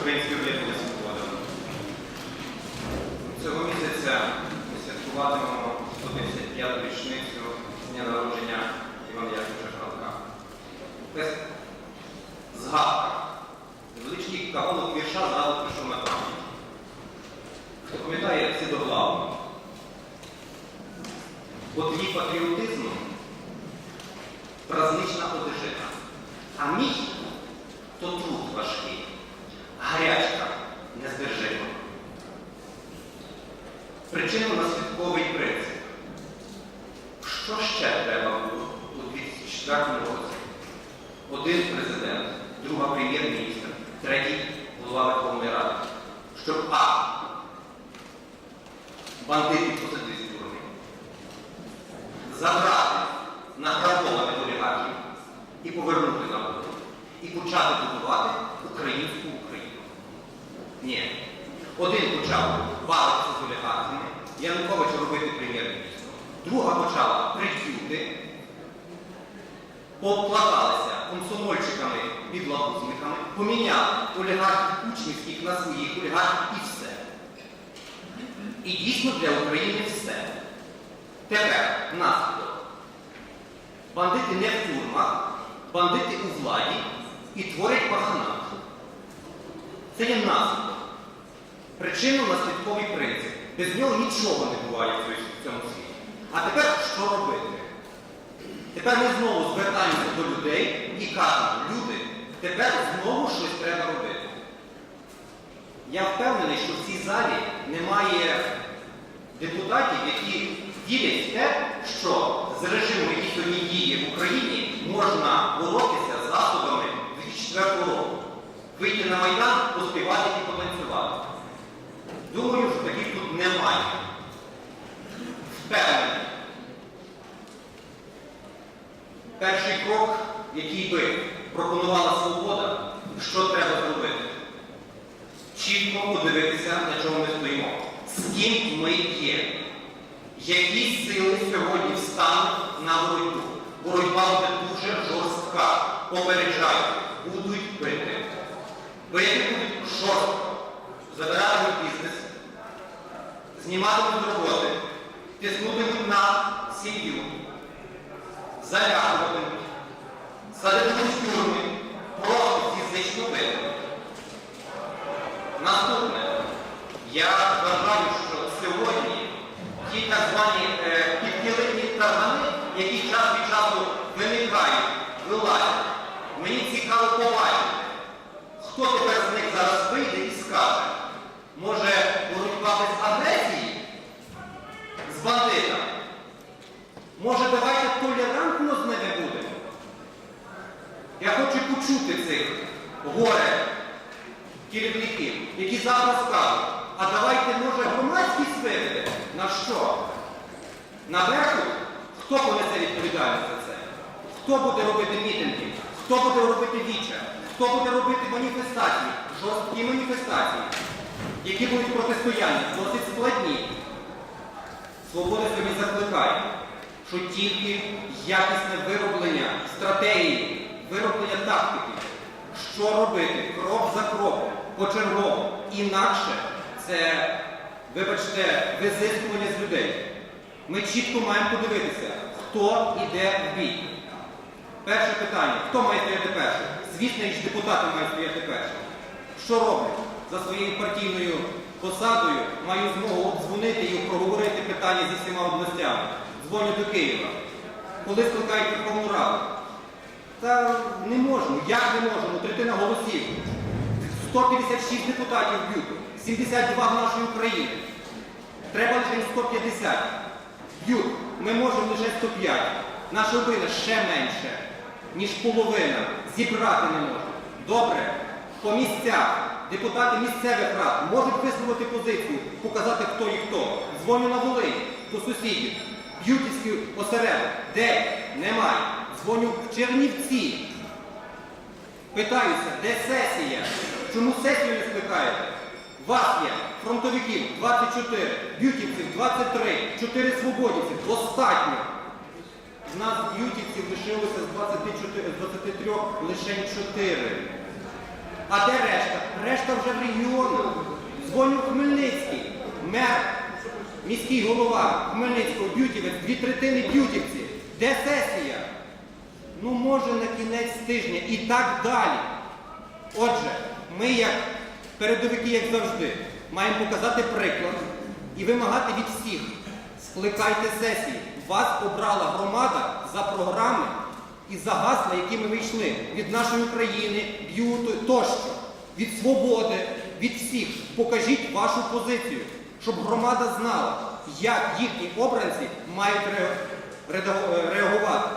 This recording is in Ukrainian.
Української облітної свободи. Цього місяця ми святкуватимемо 155 річницю дня народження Івана Яковлевича Франка. Згадка. Невеличкий кавалок вірша зразу прийшов на пам'ять. Хто пам'ятає Сідоглаву? От її патріотизму празнична одежина, а мій то труд важкий, Причинно-наслідковий принцип. Що ще треба було у 2004 році? Один президент, друга прем'єр-міністр, третій голова Верховної Ради. Щоб А. Бандитів посадити з тюрми. Забрати награбованих олігархів і повернути на воду. І почати будувати українську. Один почав бавитися з олігархами, Янукович робити прем'єр-міністром. Друга почала прикюти, поплаталися комсомольчиками підлабузниками, поміняли олігархів кучмівських на своїх олігархів і все. І дійсно для України все. Тепер наслідок. Бандити не в тюрмах, бандити у владі і творять паханат. Це є наслідок. Причинно-наслідковий принцип. Без нього нічого не буває в цьому- світі. А тепер що робити? Тепер ми знову звертаємося до людей і кажемо, люди, тепер знову щось треба робити. Я впевнений, що в цій залі немає депутатів, які вірять в те, що з режимом, який сьогодні діє в Україні, можна боротися з засобами 2004 року. Вийти на Майдан, поспівати і. Думаю, що таких тут немає. Впевнений. Перший крок, який би пропонувала свобода, що треба зробити? Чітко подивитися, на чому ми стоїмо. З ким ми є. Які сили сьогодні встануть на боротьбу? Боротьба буде дуже жорстка. Попереджаю, будуть бити. Бити будуть жорстко. Бізнес, зніматимуть роботи, тиснутимуть на сім'ю, залякуватимуть, садитимуть тюрми, просто фізично бити. Наступне. Я вважаю, що сьогодні ті так звані е, підкилимні таргани, які час від часу виникають, вилазять, мені цікаво побачити, хто тепер з них зараз вийде і скаже, може боротьба без агресії бандитами? Може, давайте толерантно з ними будемо? Я хочу почути цих горе керівників, які завтра скажуть, а давайте, може, громадськість виведе. На що? Наверху, хто понесе відповідальність за це? Хто буде робити мітинги? Хто буде робити віча? Хто буде робити маніфестації? Жорсткі маніфестації, які будуть протистояння, досить складні. Свобода сьогодні закликає, що тільки якісне вироблення стратегії, вироблення тактики, що робити крок за кроком, почергово, інакше це, вибачте, визискування з людей. Ми чітко маємо подивитися, хто йде в бій. Перше питання, хто має стояти першим? Звісно, ж депутати мають стояти першим. Що роблять? За своєю партійною посадою маю змогу обдзвонити і проговорити питання зі всіма областями. Дзвоню до Києва. Коли скликають Верховну Раду? Та не можемо. Як не можемо? Третина голосів. 156 депутатів б'ють. 72 в нашій Україні. Треба лише 150. Б'ють. Ми можемо лише 105. Наша Україна ще менше, ніж половина. Зібрати не може. Добре. По місцях. Депутати місцевих рад можуть висловити позицію, показати, хто і хто. Дзвоню на Волинь до сусідів. Б'ютівський осередок. Де? Немає. Дзвоню в Чернівці. Питаюся, де сесія? Чому сесію не скликаєте? Вас є фронтовиків 24, б'ютівців 23, 4 свободівців. Достатньо. В нас б'ютівців лишилося з 24, з 23 лише 4. А де решта? Решта вже в регіонах. Дзвоню Хмельницький. Мер, міський голова Хмельницького, Б'ютівець, дві третини Б'ютівці. Де сесія? Ну, може, на кінець тижня і так далі. Отже, ми, як передовики, як завжди, маємо показати приклад і вимагати від всіх. Скликайте сесії. Вас обрала громада за програми і за гасла, які ми йшли від нашої України, б'юту тощо, від свободи, від всіх. Покажіть вашу позицію, щоб громада знала, як їхні обранці мають реагувати.